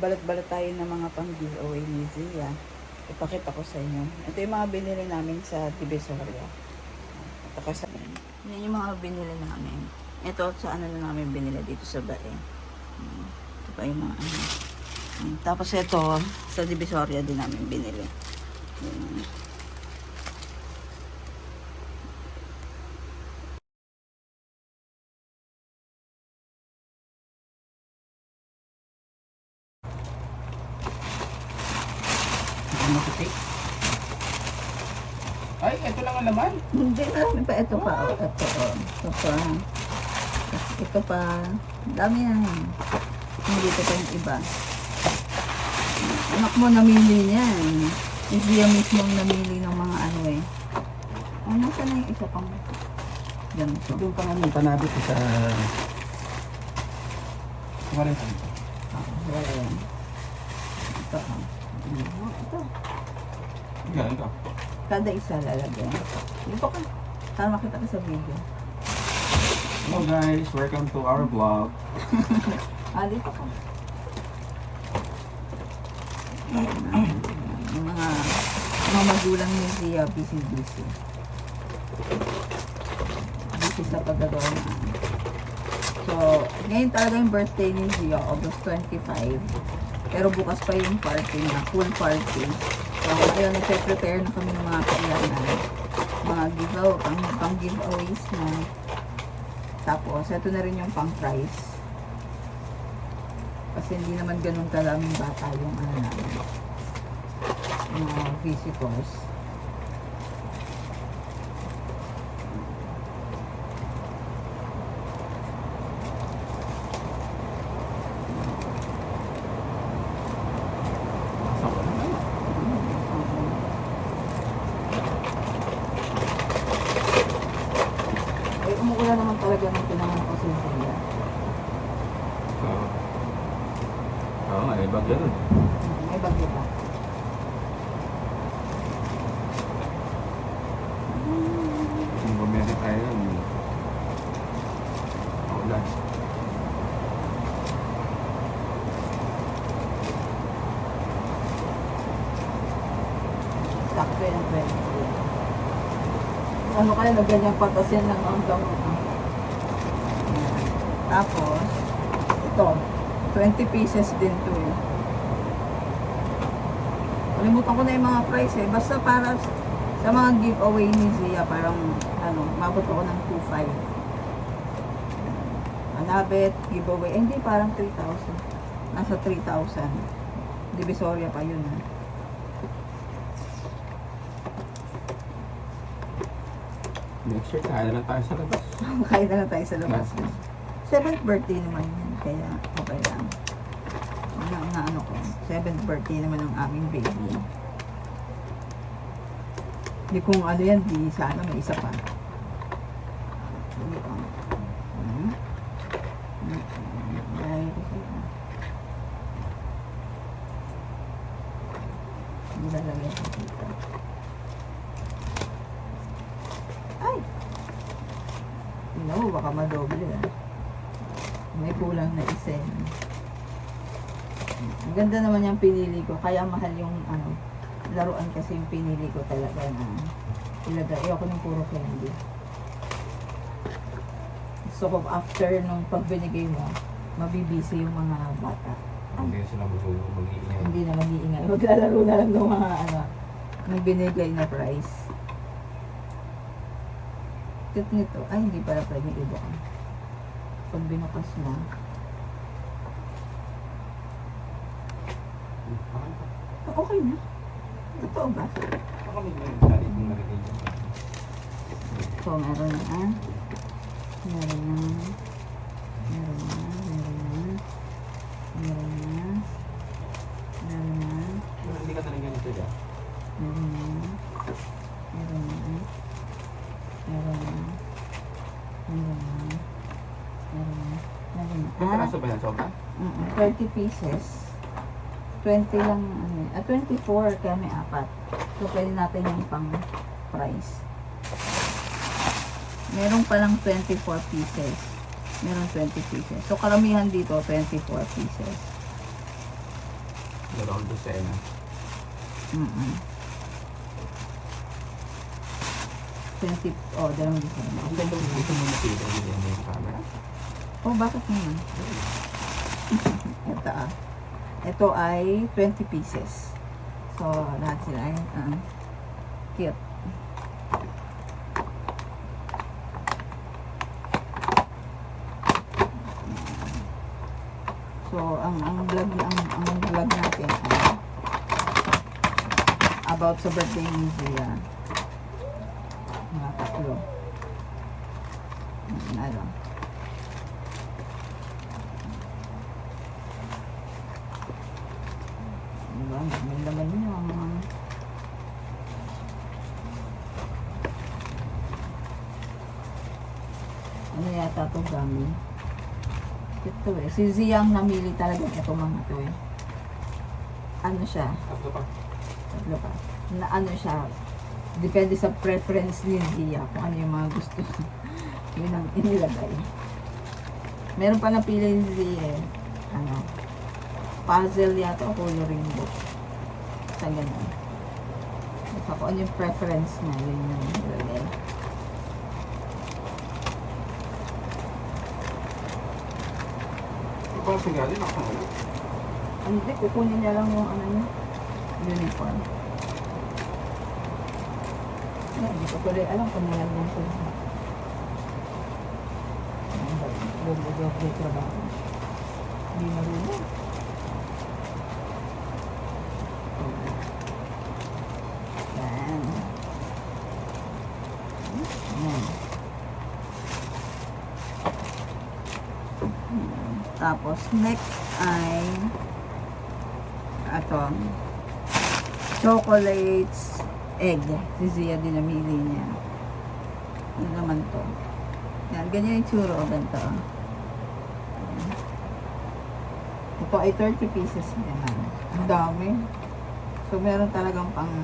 Babalot-balot tayo ng mga pang giveaway ni Zia. Ipakita ko sa inyo. Ito yung mga binili namin sa Divisoria. Ito kasi, yan yung mga binili namin. Ito sa ano na namin binili dito sa Bae. Hmm, Ito pa yung mga ano. Hmm, Tapos ito, sa Divisoria din namin binili. Yan. Ano ko take? Ay, ito lang ang laman. Hindi, marami pa. Ito pa. oh. Ito, oh. ito pa. Ito pa. Dami na yan. Hindi ito pa yung iba. Anak mo namili niyan. Hindi yan mismo namili ng mga ano eh. Ay, nasa na yung isa pang ganito. Doon pa nga yung panabit ko sa... Wala ito. Ah, wala yan. Ito. Ito. Ito. Kada isa lalagyan. Dito ka. Para makita ka sa video. Hello guys, welcome to our vlog. Ah, dito ka. Ayan, Yung mga, mga magulang ni Zia, busy-busy. Busy sa paggagawa na. So, ngayon talaga yung birthday ni Zia, August 25. Pero bukas pa yung party niya, full party. So, ayun, nagpe-prepare na kami ng mga kailangan. Mga giveaway, pang, pang giveaways na. Tapos, ito na rin yung pang prize. Kasi hindi naman ganun kalaming bata yung ano namin. Mga visitors. Ay, umuulan naman talaga ng pinangan ko sa Zia. Oo. Oo, ay bagyo nun. May bagyo pa. Kung bumili tayo nun. Maulan. Sakto ang 20. Ano kaya na ganyan patas yan ng hanggang Tapos, ito, 20 pieces din to eh. Kalimutan ko na yung mga price eh. Basta para sa mga giveaway ni Zia, parang, ano, mabot ako ng 2.5. Anabet, giveaway. Eh, hindi, parang 3,000. Nasa 3,000. Divisoria pa yun ha. Year, kaya na lang tayo sa labas. Makain na lang tayo sa labas. Seventh birthday naman yun, kaya okay lang. Ano ang ano ko, seventh birthday naman ng aming baby. Di kung ano yan, di sana may isa pa. Sige pa. Hmm? Hmm. Dahil ko sa'yo. Nilalagyan ko dito. Ay! Tingnan mo, baka madoble ah. May kulang na isa eh. Ang ganda naman yung pinili ko. Kaya mahal yung ano, laruan kasi yung pinili ko talaga na ilagay. Ayoko ng puro candy. So, after nung pag binigay mo, mabibisi yung mga bata. Hindi sila mag-iingay. Hindi na mag-iingay. Maglalaro na lang ng mga ano, ng binigay na price. Cute nito. Ay, hindi pala pwede iba. Pag binukas mo. Okay na. Totoo ba? So, meron na. Meron na. Meron na. Meron na. Meron na. Meron na. Hindi ka talaga nito dyan. Meron na. Meron na. Meron na. Meron na. Meron na. Peraso ba yan, sobra? Mm, 30 pieces. 20 lang, ano, ah, 24 kaya may apat. So, pwede natin yung pang price. Meron palang 24 pieces. Meron 20 pieces. So, karamihan dito, 24 pieces. Dalawang dosena. Mm-mm. 20, oh, dalawang design. Okay, Dito, dito mo napili yung yung camera. Oh, bakit naman? Ito ah. Ito ay 20 pieces. So, lahat sila ay ah, cute. So, ang ang vlog ang, ang vlog natin ay about sa birthday ni Zia. Mga tatlo. Ano? Diba? May laman niya. Ano yata ito gaming? Ito eh. Si Ziyang namili talaga ito mga to eh. Ano siya? Tatlo pa. Tatlo pa. Na ano siya? Depende sa preference ni Zia kung ano yung mga gusto. Yun ang inilagay. Meron pa napili ni Zia eh. Ano? Puzzle yata o coloring book. Sa ganun. Basta kung ano yung preference niya, yun yung nilagay. Galing ako wala. Ano Hindi, kukunin niya lang yung ano niya. Uniform. Ay, Hindi ko tuloy alam kung nalagyan ko siya. Doble-doble trabaho. Hindi marunong. Yan. Yan. Tapos, next ay ito chocolates egg. Si Zia din namili niya. Ano naman to? Yan, ganyan yung tsuro. Ganito. Ayan. Ito ay 30 pieces naman. Ang dami. So, meron talagang pang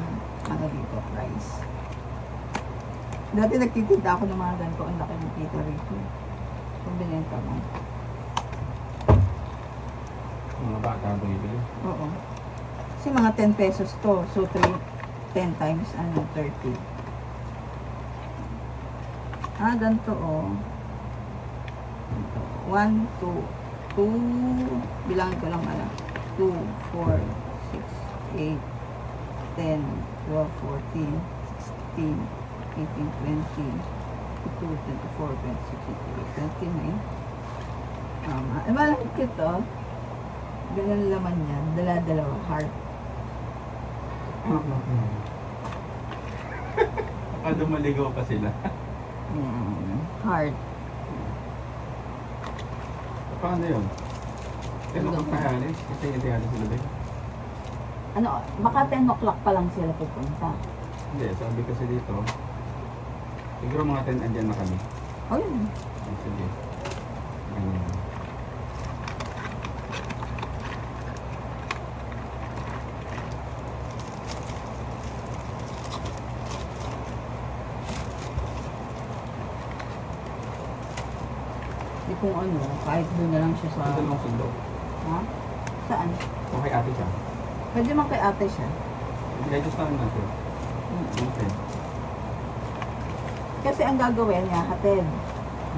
ano dito, price. Dati nagtitinda ako ng mga ganito. Ang laki ng kita rito. So, binenta mo. Mga bata bumibili. Oo. Kasi mga 10 pesos to. So, 3, 10 times, ano, 30. Ah, ganito, oh. Ganito. 1, 2, 2, bilangin ko lang ala. 2, 4, 6, 8, 10, 12, 14, 16, 18, 20, 22, 24, 26, 28, 29. Tama. Eh, malaki ito. Ganun laman yan. Dala-dalawa. Heart. Baka dumaligaw pa sila. Yan. Heart. Paano yun? Hanggang ko pahalis? Kasi hindi alis sila din. Ano, baka 10 o'clock pa lang sila pupunta. Hindi, sabi kasi dito, siguro mga 10 andyan na kami. Oh, yun. Sige. Ganyan. Di kung ano, kahit doon na lang siya sa... Ito lang sundo. Ha? Saan? Kung kay ate siya. Pwede man kay ate siya. Hindi, just lang natin. Mm. Okay. Kasi ang gagawin niya, hatid.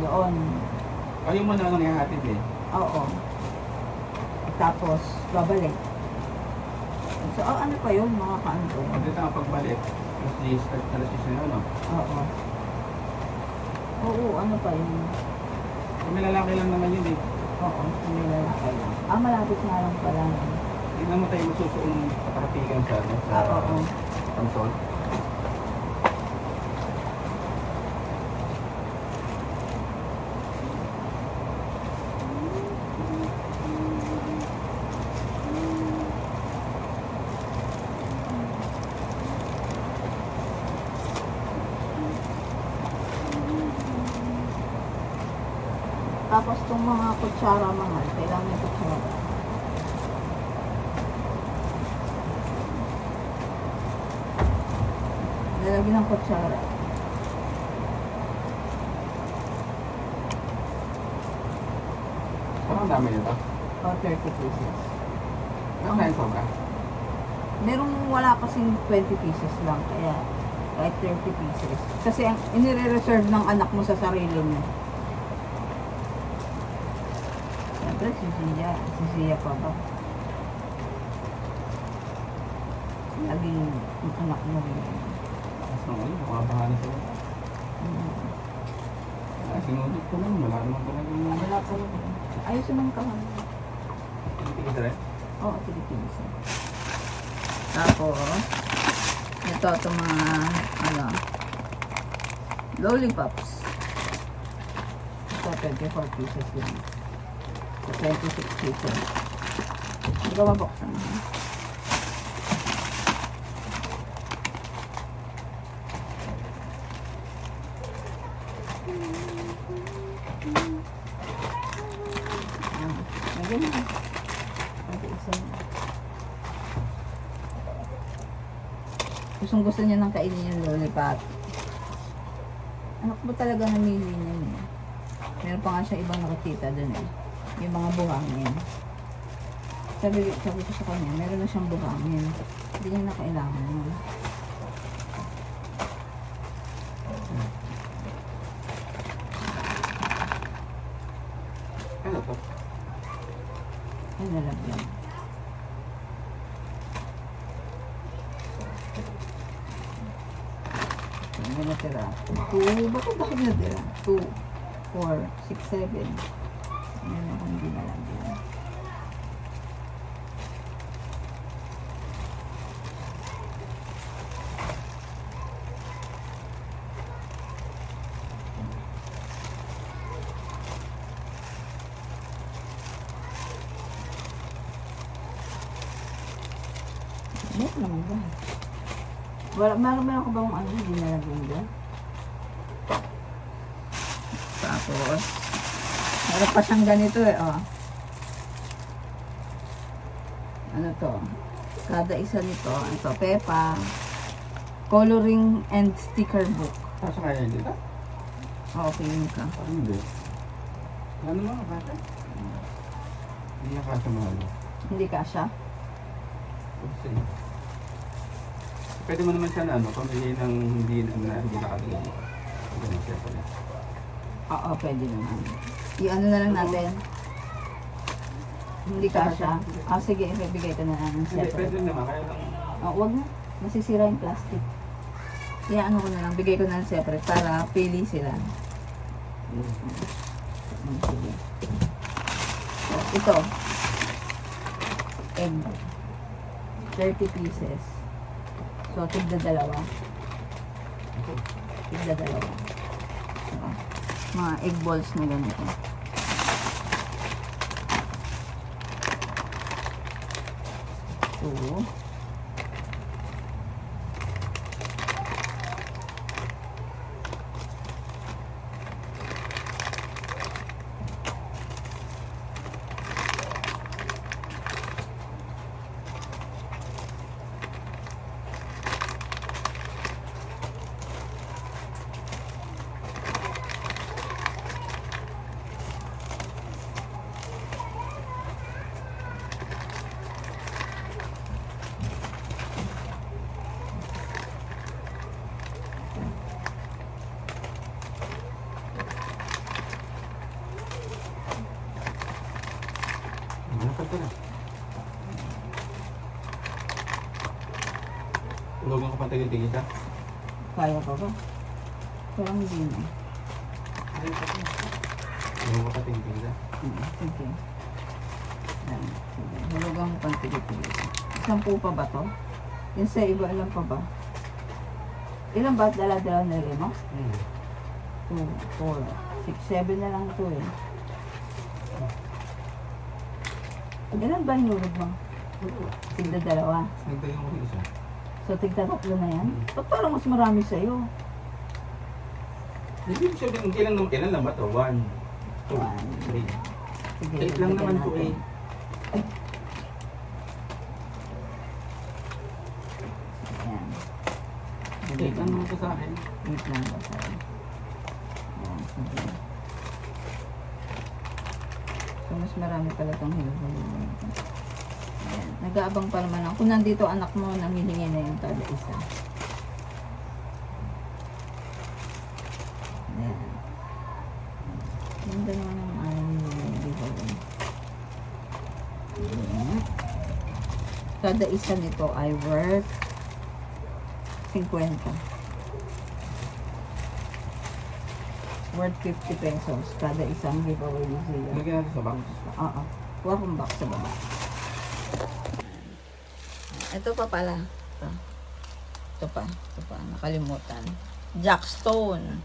Doon. Ayaw mo na lang ihahatid eh. Oo. Tapos, babalik. So, oh, ano pa yun, mga kaano ko yun? Pag dito nga pagbalik, alas 10, alas 10 na ano. Oo. Oo, ano pa yun? May lalaki lang naman yun eh. Oo, may lalaki. Ah, malapit nga lang pala. Hindi naman tayo masusuong paparatigan sa ano, sa Ah, oo. console. Tapos itong mga kutsara mahal, kailangan kutsara. Lalagyan ng kutsara. Parang dami nito. O 30 pieces. Ano na yung sobra? Merong wala kasing 20 pieces lang, kaya kahit 30 pieces. Kasi ang inire-reserve ng anak mo sa sarili niya. Siyempre, si Zia, si Zia pa ba? Laging anak mo rin. Tapos nung ano, makabaha na sila. Mm. Ah, sinunod ko lang, wala naman talaga yung... Wala rin. Ayos naman ka. Tingin sa rin? Oo, Philippines. Tapos, ito, itong mga, ano, lollipops. Ito, 24 pieces lang. So, 26 pieces. Hindi ko mabuksan. Gustong gusto niya ng kainin yung lollipop. Anak mo talaga namili niya eh. Meron pa nga siya ibang nakikita dun eh. Yung mga buhangin. Sabi, sabi ko sa kanya, meron na siyang buhangin. Hindi niya na kailangan yun. Ano to? Ay, lalagyan. Ano natira? 2, bakit bakit natira? 2, 4, 6, 7. Ano akong hindi nalagyan. Meron naman ba? Meron, meron ko bang ano, hindi nalagyan dyan? Tapos, meron pa siyang ganito eh, oh. Ano to? Kada isa nito, ito, Pepa, coloring and sticker book. Kaso kaya hindi ka? Oo, feeling ka. Parang hindi. Ano mga bata? Hindi na kasya mahal. Hindi kasha? Kasi, pwede mo naman siya na ano, pamili ng hindi na hindi nakalagay. Ganun siya pala. Oo, pwede naman. I-ano na lang natin. Hindi kasha. Ah, sige, ibibigay ko na lang ng Hindi, separate. pwede naman. Kaya lang, Oh, wag na. Masisira yung plastic. Kaya ano ko na lang, bigay ko na ng separate para pili sila. mm, sige. Oh, ito. Egg. 30 pieces. So, tigda dalawa. Tigda dalawa. So, mga egg balls na ganito. Two. Ko pa tigil-tigil ka? Kaya pa ba? Parang hindi na. Tulogan ko pa tigil-tigil ka? Mm, Sige. Yan. Sige. Hulugang pantigit-tigit. Sampu pa ba to? Yung sa iba, ilan pa ba? Ilan ba dala-dala na rin mo? Hmm. 2, 4, 6, 7 na lang ito eh. Ilan ba hinulog mo? Tigda dalawa. Nagtayo ko isa. So, tigda tatlo na yan? Ba't parang mas marami sa'yo? Hindi ko sure kung ilan, nam- ilan lang ba ito? One, two, One. three. Sige, Eight lang naman po natin. eh. Ayan. Eight lang naman po sa akin. Wait lang ba tayo? Ayan, sige. So, mas marami pala itong. Ayan. Nag-aabang pa naman ako. Kung nandito anak mo, nanghihingi na yung kada isa. Ayan. Ganda naman ang ano nila, giveaway. Ayan. Kada isa nito ay worth 50. Worth 50 pesos. Kada isang giveaway ni Zia. Lagyan natin sa box. Oo. Kuha kong box sa baba. Ito pa pala. Ito. Ito pa. Ito pa. Nakalimutan. Jackstone.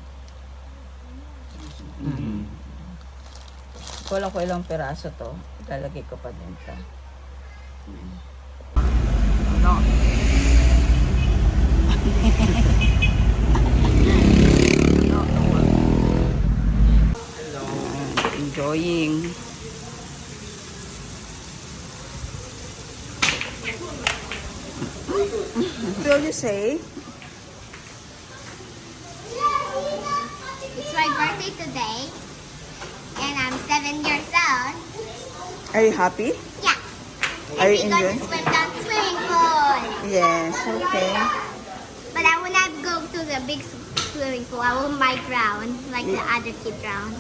Mm. Kulang ko ilang piraso to. Ilalagay ko pa din ito. Ano? Hello. Enjoying. Will you say? It's my birthday today, and I'm seven years old. Are you happy? Yeah. Are you we're going enjoying? to swim down swimming pool. Yes, okay. But I will not go to the big swimming pool. I will might drown, like the other kid drowned.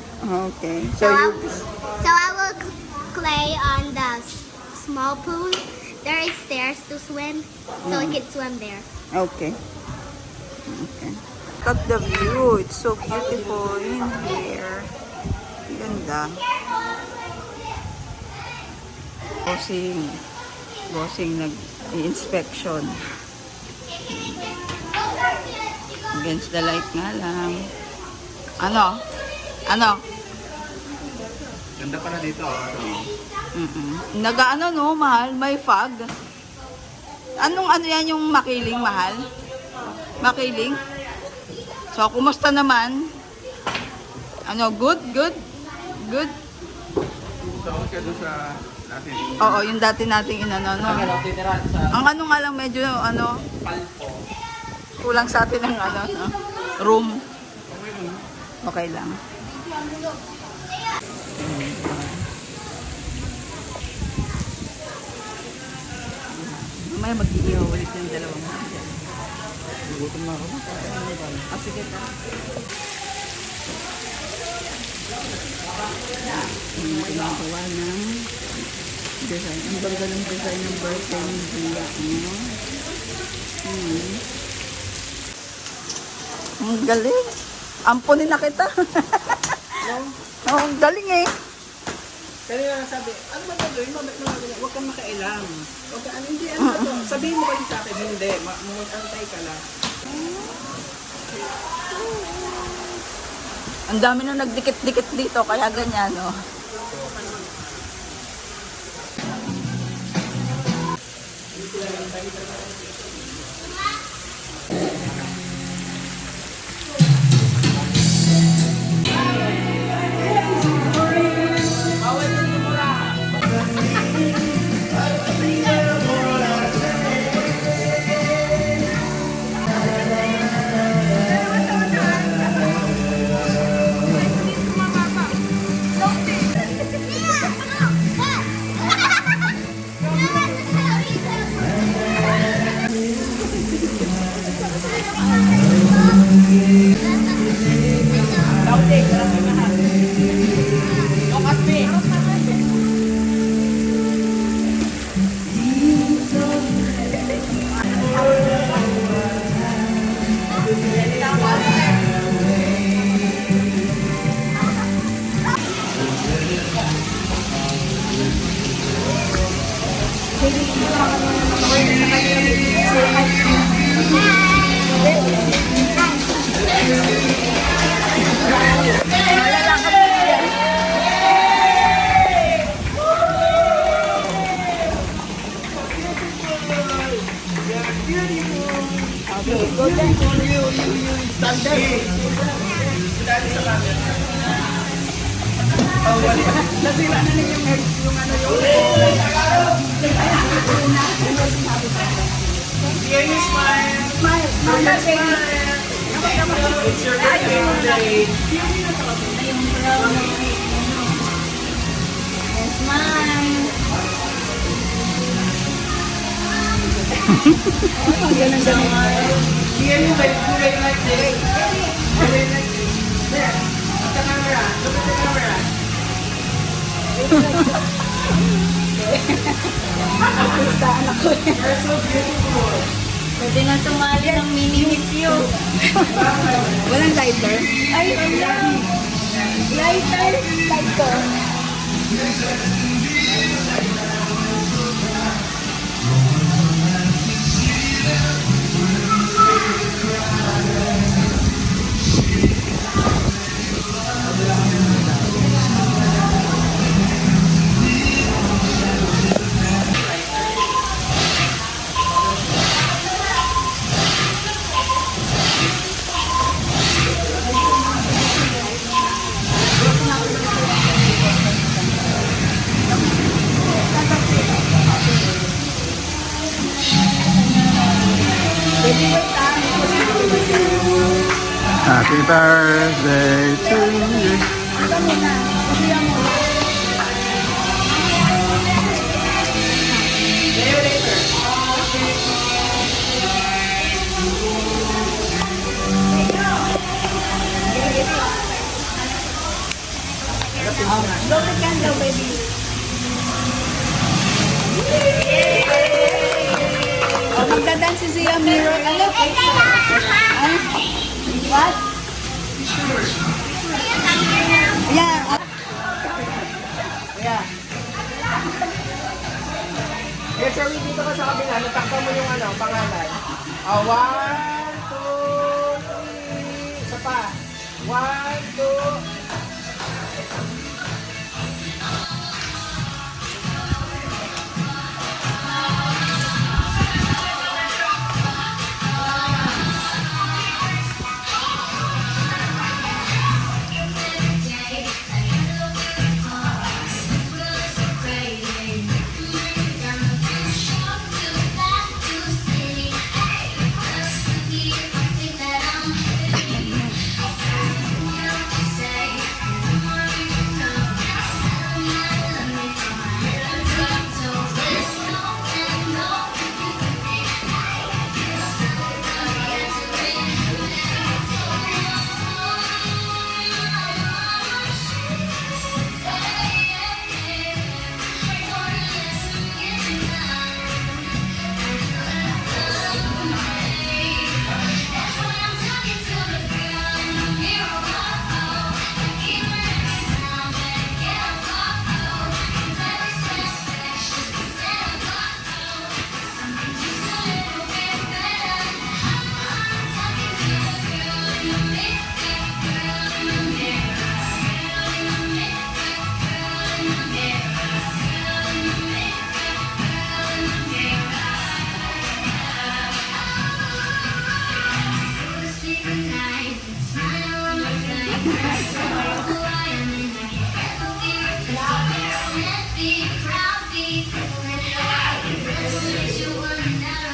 Okay. So, So I, you so I will play on the small pool. There is stairs to swim, so I can swim there. Okay. Okay. Look at the view. It's so beautiful in here. Ganda. Bossing. Bossing nag-inspection. Against the light nga lang. Ano? Ano? Ganda pala dito. ah. Ano? Mm-mm. Nag-ano no, mahal? May fog. Anong ano yan yung makiling, mahal? Makiling? So, kumusta naman? Ano, good? Good? Good? Tawag ka doon sa natin. Oo, yung dati nating inano, no? Ang ano nga lang medyo, ano, palpo. kulang sa atin ng ano, no? Room. Okay lang. Mamaya mag-iihaw ulit yung dalawang mga Gutom na ako. Ah, sige ta. Yung ginagawa ng design. Ang ganda ng design ng birthday ni Gia. Ano? Hmm. Ang galing. Ampunin na kita. oh, ang galing eh. Kanina sabi, ano ba gagawin mo? Ba't mo gagawin? Huwag kang makailang. Huwag ka, ano, hindi, ano ba to? Sabihin mo kasi sa akin, hindi. Ma Magantay ka lang. Ang dami na nagdikit-dikit dito, kaya ganyan, no? It's your birthday today. Smile. Here you wait, you wait like this. You wait like this. There. At the camera. Look at the camera. You're so beautiful. Pwede na sumali ng mini-miss you. Walang lighter? Ay, wala. Lighter? Lighter. further ano, pangalan. Ah, you were never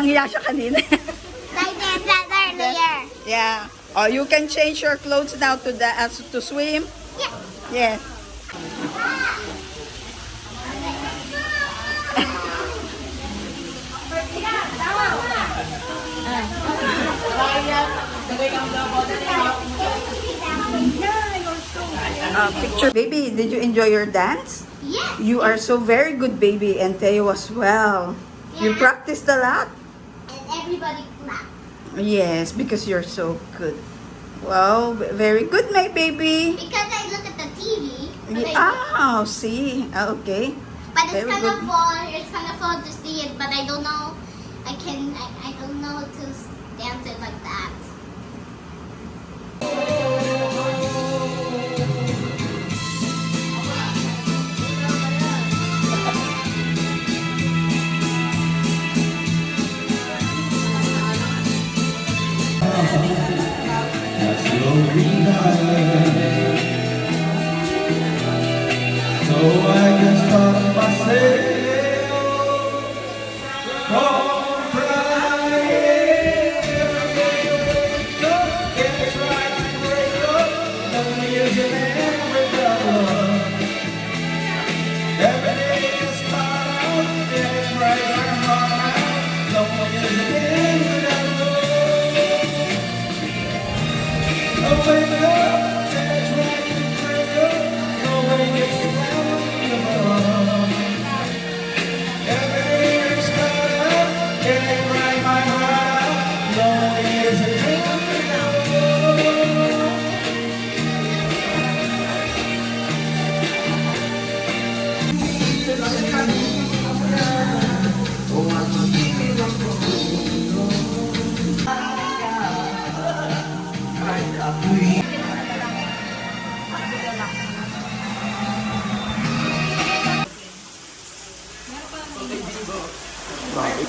Yang hiya siya kanina. I danced earlier. yeah. Oh, you can change your clothes now to the uh, to swim. Yeah. Yeah. Uh, picture. Baby, did you enjoy your dance? Yes. You are so very good, baby, and Teo as well. You practiced a lot. Everybody clapped. Yes, because you're so good. Wow, very good, my baby. Because I look at the TV. But, Ye- I, Ah, see. Okay. but it's very kind of good. fun. It's kind of fun to see it, but I don't know. I can. I, I don't know to dance it like that.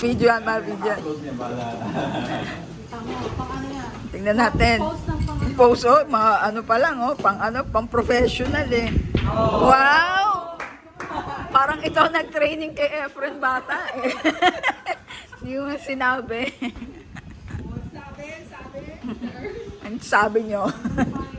Video yan, ma, video. Tingnan natin. Post, oh, mga ano pa lang, oh, pang ano, pang professional eh. Wow! Parang ito nag-training kay Efren Bata eh. Hindi mo sinabi. Ang sabi nyo.